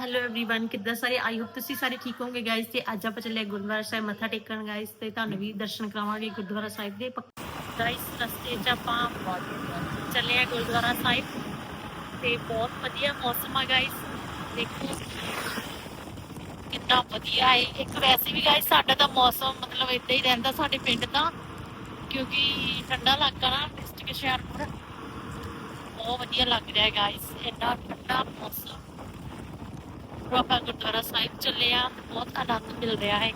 Hello everyone ਕਿੱਦਾਂ ਸਾਰੇ I hope ਤੁਸੀਂ ਸਾਰੇ ਠੀਕ ਹੋਵੋਗੇ ਗਾਇਸ ਤੇ ਅੱਜ ਆਪਾਂ ਚੱਲੇ ਹਾਂ ਗੁਰਦੁਆਰਾ ਸਾਹਿਬ ਮੱਥਾ ਟੇਕਣ ਗਾਇਸ ਤੇ ਤੁਹਾਨੂੰ ਵੀ ਦਰਸ਼ਨ ਕਰਾਵਾਂਗੇ ਗੁਰਦੁਆਰਾ ਸਾਹਿਬ ਦੇ ਗਾਇਸ ਰਸਤੇ 'ਚ ਆਪਾਂ ਚੱਲੇ ਹਾਂ ਗੁਰਦੁਆਰਾ ਸਾਹਿਬ ਤੇ ਬਹੁਤ ਵਧੀਆ ਮੌਸਮ ਆ ਗਾਇਸ ਦੇਖੋ ਕਿੰਨਾ ਵਧੀਆ ਹੈ ਇੱਕ ਵੈਸੇ ਵੀ ਗਾਇਸ ਸਾਡਾ ਤਾਂ ਮੌਸਮ ਮਤਲਬ ਇਦਾਂ ਹੀ ਰਹਿੰਦਾ ਸਾਡੇ ਪਿੰਡ ਤਾਂ ਕਿਉਂਕਿ ਠੰਡਾ ਇਲਾਕਾ ਨਾ ਡਿਸਟ੍ਰਿਕਟ ਹੁਸ਼ਿਆਰਪੁਰ ਬਹੁਤ ਵਧੀਆ ਲੱਗ ਰਿਹਾ ਹੈ ਗਾਇਸ ਇੰਨਾ ਠੰਡਾ ਮੌਸਮ ਉਹ ਆਪਾਂ ਗੁਰਦੁਆਰਾ ਸਾਹਿਬ ਚੱਲੇ ਆ। ਬਹੁਤ ਆਨੰਦ ਮਿਲ ਰਿਹਾ ਹੈ।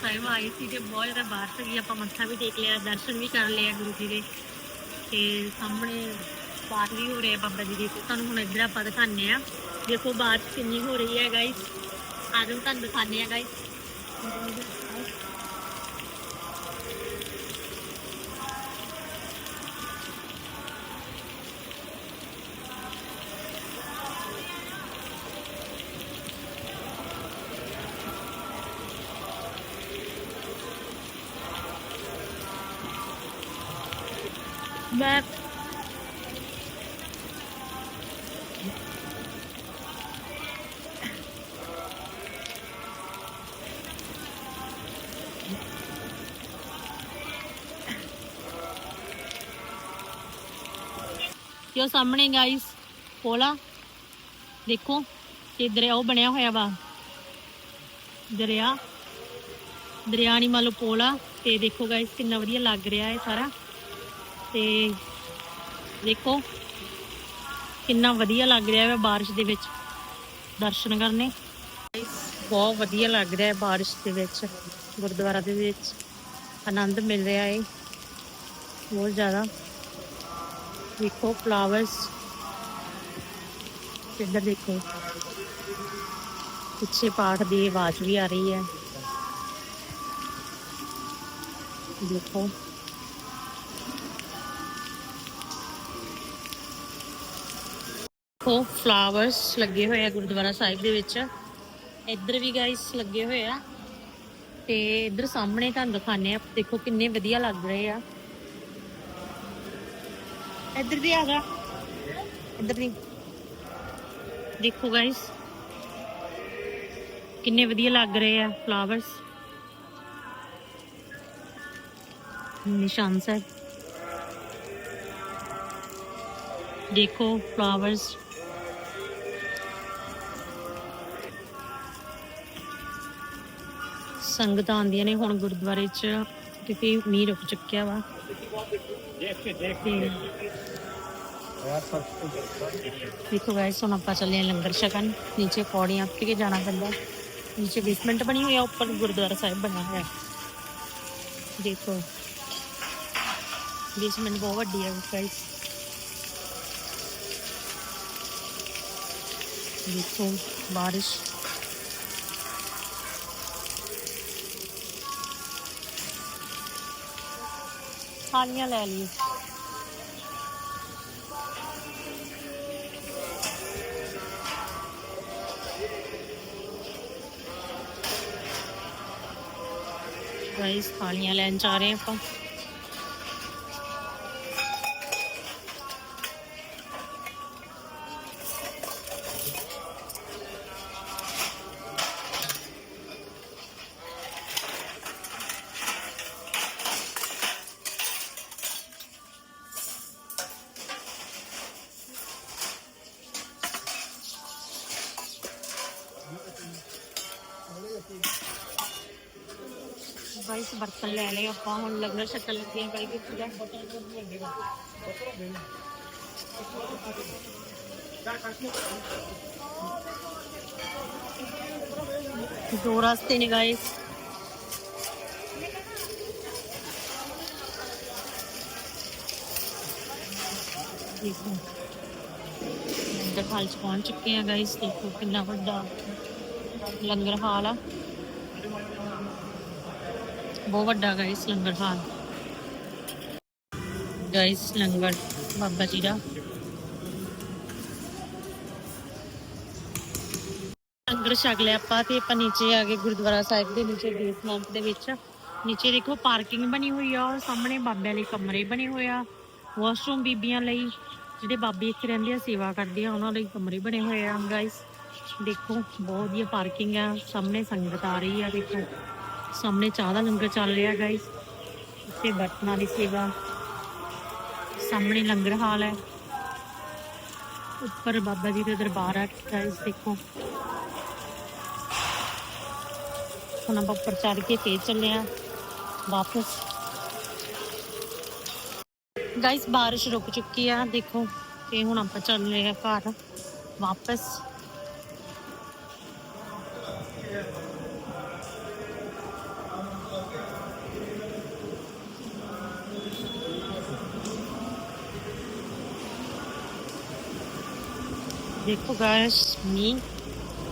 ਸਾਹਿਬ ਆਏ ਸੀ ਤੇ ਬਹੁਤ ਜ਼ਿਆਦਾ ਬਾਹਰ ਸੀਗੀ ਆਪਾਂ ਮੱਥਾ ਵੀ ਟੇਕ ਲਿਆ, ਦਰਸ਼ਨ ਵੀ ਕਰ ਲਿਆ ਗੁਰੂ ਜੀ ਦੇ। ਤੇ ਸਾਹਮਣੇ ਪਾਠ ਵੀ ਹੋ ਰਿਹਾ ਬਾਬਾ ਜੀ ਦੇ, ਤੇ ਤੁਹਾਨੂੰ ਹੁਣ ਇੱਧਰ ਆਪਾਂ ਦਿਖਾਉਂਦੇ ਆ ਦੇਖੋ ਬਾਤ ਕਿੰਨੀ ਹੋ ਰਹੀ ਹੈ ਗਾਇਸ ਆਜੋ, ਤੁਹਾਨੂੰ ਦਿਖਾਉਂਦੇ ਆ ਗਾਇਸ ਮੈਂ ਜੋ ਸਾਹਮਣੇ ਗਾਇਸ ਪੋਲਾ ਦੇਖੋ ਤੇ ਦਰਿਆ ਉਹ ਬਣਿਆ ਹੋਇਆ ਵਾ। ਦਰਿਆ। ਦਰਿਆ ਨਹੀਂ ਮੰਨ ਲਓ ਪੋਲਾ ਤੇ ਦੇਖੋ ਗਾਇਸ ਕਿੰਨਾ ਵਧੀਆ ਲੱਗ ਰਿਹਾ ਹੈ ਸਾਰਾ। ਤੇ ਦੇਖੋ, ਕਿੰਨਾ ਵਧੀਆ ਲੱਗ ਰਿਹਾ ਹੈ ਬਾਰਿਸ਼ ਦੇ ਵਿੱਚ। ਦਰਸ਼ਨ ਕਰਨੇ। ਬਹੁਤ ਵਧੀਆ ਲੱਗ ਰਿਹਾ ਹੈ ਬਾਰਿਸ਼ ਦੇ ਵਿੱਚ, ਗੁਰਦੁਆਰਾ ਦੇ ਵਿੱਚ। ਆਨੰਦ ਮਿਲ ਰਿਹਾ ਹੈ ਬਹੁਤ ਜ਼ਿਆਦਾ। ਦੇਖੋ ਫਲਾਵਰਸ ਇੱਧਰ ਦੇਖੋ। ਪਿੱਛੇ ਪਾਠ ਦੀ ਆਵਾਜ਼ ਵੀ ਆ ਰਹੀ ਹੈ। ਦੇਖੋ। ਉਹ ਫਲਾਵਰਸ ਲੱਗੇ ਹੋਏ ਆ ਗੁਰਦੁਆਰਾ ਸਾਹਿਬ ਦੇ ਵਿੱਚ। ਇੱਧਰ ਵੀ ਗਾਇਸ ਲੱਗੇ ਹੋਏ ਆ। ਤੇ ਇੱਧਰ ਸਾਹਮਣੇ ਤੁਹਾਨੂੰ ਦਿਖਾਣੇ ਆ, ਦੇਖੋ ਕਿੰਨੇ ਵਧੀਆ ਲੱਗ ਰਹੇ ਆ। ਇੱਧਰ ਵੀ ਆ ਇੱਧਰ ਵੀ। ਦੇਖੋ ਗਾਇਸ ਕਿੰਨੇ ਵਧੀਆ ਲੱਗ ਰਹੇ ਆ ਫਲਾਵਰਸ ਨਿਸ਼ਾਨ ਸਾਹਿਬ। ਦੇਖੋ ਫਲਾਵਰਸ ਸੰਗਤਾਂ ਆਉਂਦੀਆਂ ਨੇ ਹੁਣ ਗੁਰਦੁਆਰੇ 'ਚ, ਕਿਉਂਕਿ ਮੀਂਹ ਰੁਕ ਚੁੱਕਿਆ ਵਾ। ਦੇਖੋ ਗਾਇਸ ਹੁਣ ਆਪਾਂ ਚੱਲੇ ਲੰਗਰ ਛਕਣ। ਨੀਚੇ ਪੌੜੀਆਂ ਉੱਤੇ ਕੇ ਜਾਣਾ ਪੈਂਦਾ। ਨੀਚੇ ਬੇਸਮੈਂਟ ਬਣੀ ਹੋਈ ਆ, ਉੱਪਰ ਗੁਰਦੁਆਰਾ ਸਾਹਿਬ ਬਣਿਆ ਹੋਇਆ। ਦੇਖੋ। ਬੇਸਮੈਂਟ ਬਹੁਤ ਵੱਡੀ ਹੈ ਗਾਇਸ ਦੇਖੋ, ਬਾਰਿਸ਼। ਥਾਲੀਆਂ ਲੈ ਲਈ ਗਾਇਸ ਥਾਲੀਆਂ ਲੈਣ ਜਾ ਰਹੇ ਆਪਾਂ। ਗਾਇਸ ਬਰਤਨ ਲੈ ਲਏ ਆਪਾਂ ਹੁਣ ਲੰਗਰ ਛਕਣ ਲੱਗੇ ਆ ਗਾਇਸ ਪੂਰਾ ਦੋ ਰਸਤੇ ਨੇ ਗਾਇਸ ਦੇਖੋ ਲੰਗਰ ਹਾਲ ਚ ਪਹੁੰਚ ਚੁੱਕੇ ਆ ਗਾਇਸ ਦੇਖੋ ਕਿੰਨਾ ਵੱਡਾ ਲੰਗਰ ਹਾਲ ਆ ਬਹੁਤ ਵੱਡਾ ਗਾਇਸ ਲੰਗਰ ਹਾਲ। ਗਾਇਸ ਲੰਗਰ, ਬਾਬਾ ਜੀ ਦਾ। ਲੰਗਰ ਛਕ ਲਿਆ ਆਪਾਂ ਤੇ ਆਪਾਂ ਨੀਚੇ ਆ ਗਏ ਗੁਰਦੁਆਰਾ ਸਾਹਿਬ ਦੇ ਨੀਚੇ ਬੇਸਮੈਂਟ ਦੇ ਵਿੱਚ। ਨੀਚੇ ਦੇਖੋ ਪਾਰਕਿੰਗ ਬਣੀ ਹੋਈ ਆ ਔਰ ਸਾਹਮਣੇ ਬਾਬਿਆਂ ਲਈ ਕਮਰੇ ਬਣੇ ਹੋਏ ਆ। ਵਾਸ਼ਰੂਮ ਬੀਬੀਆਂ ਲਈ, ਜਿਹੜੇ ਬਾਬੇ ਇੱਥੇ ਰਹਿੰਦੇ ਆ, ਸੇਵਾ ਕਰਦੇ ਆ, ਉਹਨਾਂ ਲਈ ਕਮਰੇ ਬਣੇ ਹੋਏ ਆ ਗਾਇਸ ਦੇਖੋ, ਬਹੁਤ ਵਧੀਆ ਪਾਰਕਿੰਗ ਆ, ਸਾਹਮਣੇ ਸੰਗਤ ਆ ਰਹੀ ਆ, ਦੇਖੋ। ਸਾਹਮਣੇ ਚਾਹ ਦਾ ਲੰਗਰ ਚੱਲ ਰਿਹਾ ਗਾਇਸ ਉੱਥੇ ਬਰਤਨਾਂ ਦੀ ਸੇਵਾ। ਸਾਹਮਣੇ ਲੰਗਰ ਹਾਲ ਹੈ। ਉੱਪਰ ਬਾਬਾ ਜੀ ਦਾ ਦਰਬਾਰ ਹੈ ਗਾਇਸ ਦੇਖੋ। ਹੁਣ ਆਪਾਂ ਉੱਪਰ ਚੜ ਕੇ ਫੇਰ ਚੱਲੇ ਆ ਵਾਪਸ। ਗਾਇਸ ਬਾਰਿਸ਼ ਰੁਕ ਚੁੱਕੀ ਆ, ਦੇਖੋ। ਤੇ ਹੁਣ ਆਪਾਂ ਚੱਲ ਰਹੇ ਆ ਘਰ ਵਾਪਸ। ਦੇਖੋ ਗਾਇਸ ਮੀਂਹ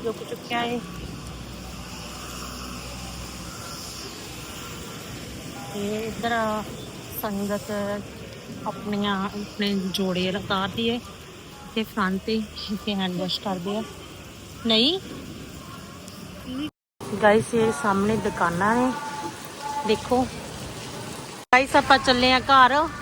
ਰੁਕ ਚੁੱਕਿਆ ਹੈ ਤੇ ਇਧਰ ਸੰਗਤ ਆਪਣੀਆਂ ਆਪਣੇ ਜੋੜੇ ਉਤਾਰਦੀ ਹੈ ਤੇ ਫਰੰਟ ਤੇ ਤੇ ਹੈਂਡ ਵਾਸ਼ ਕਰਦੇ ਆ ਨਹੀਂ ਗਾਇਸ ਇਹ ਸਾਹਮਣੇ ਦੁਕਾਨਾਂ ਨੇ ਦੇਖੋ ਗਾਇਸ ਆਪਾਂ ਚੱਲੇ ਆ ਘਰ